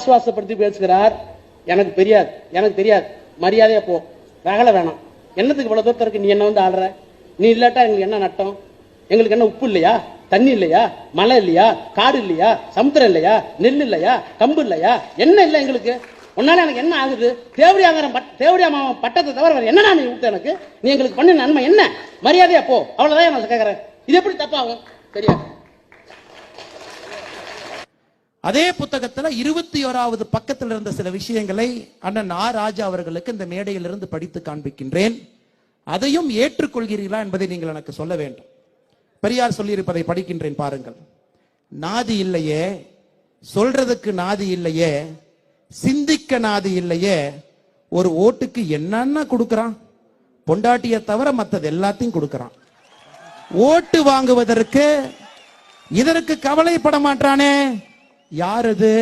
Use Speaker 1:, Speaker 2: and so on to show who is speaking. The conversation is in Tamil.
Speaker 1: ஆசுவாசப்படுத்தி பேசுகிறார். எனக்கு தெரியாது. எனக்கு தெரியாது. மரியாதையா போ. ரகல வேணாம். என்னத்துக்கு இவ்வளவு தூரத்துல இருக்கு? நீ என்ன வந்து ஆடுற நீ இல்லாட்டா எங்களுக்கு என்ன நட்டம்? எங்களுக்கு என்ன உப்பு இல்லையா? தண்ணி இல்லையா? மழை இல்லையா? காடு இல்லையா? சமுத்திரம் இல்லையா? நெல் இல்லையா? கம்பு இல்லையா? என்ன இல்லை எங்களுக்கு? உன்னால எனக்கு என்ன ஆகுது? தேவடியாங்கிற தேவடியா மாமா பட்டத்தை தவிர வேற என்ன நீ விட்டு எனக்கு? நீ எங்களுக்கு பண்ண நன்மை என்ன? மரியாதையா போ. அவ்வளவுதான் நான் கேட்கறேன் இது எப்படி தப்பாகும்? சரியா?
Speaker 2: அதே புத்தகத்துல இருபத்தி ஓராவது பக்கத்தில் இருந்த சில விஷயங்களை அண்ணன் ஆ. ராஜா அவர்களுக்கு இந்த மேடையிலிருந்து படித்து காண்பிக்கின்றேன். அதையும் ஏற்றுக்கொள்கிறீர்களா என்பதை நீங்கள் எனக்கு சொல்ல வேண்டும். பெரியார் சொல்லியிருப்பதை படிக்கின்றேன் பாருங்கள். நாதி இல்லையே சொல்றதுக்கு நாதி இல்லையே சிந்திக்க நாதி இல்லையே ஒரு ஓட்டுக்கு என்னென்ன கொடுக்கறான். பொண்டாட்டியை தவிர மற்றது எல்லாத்தையும் கொடுக்கறான். ஓட்டு வாங்குவதற்கு இதற்கு கவலைப்பட மாட்டானே. யார் அது?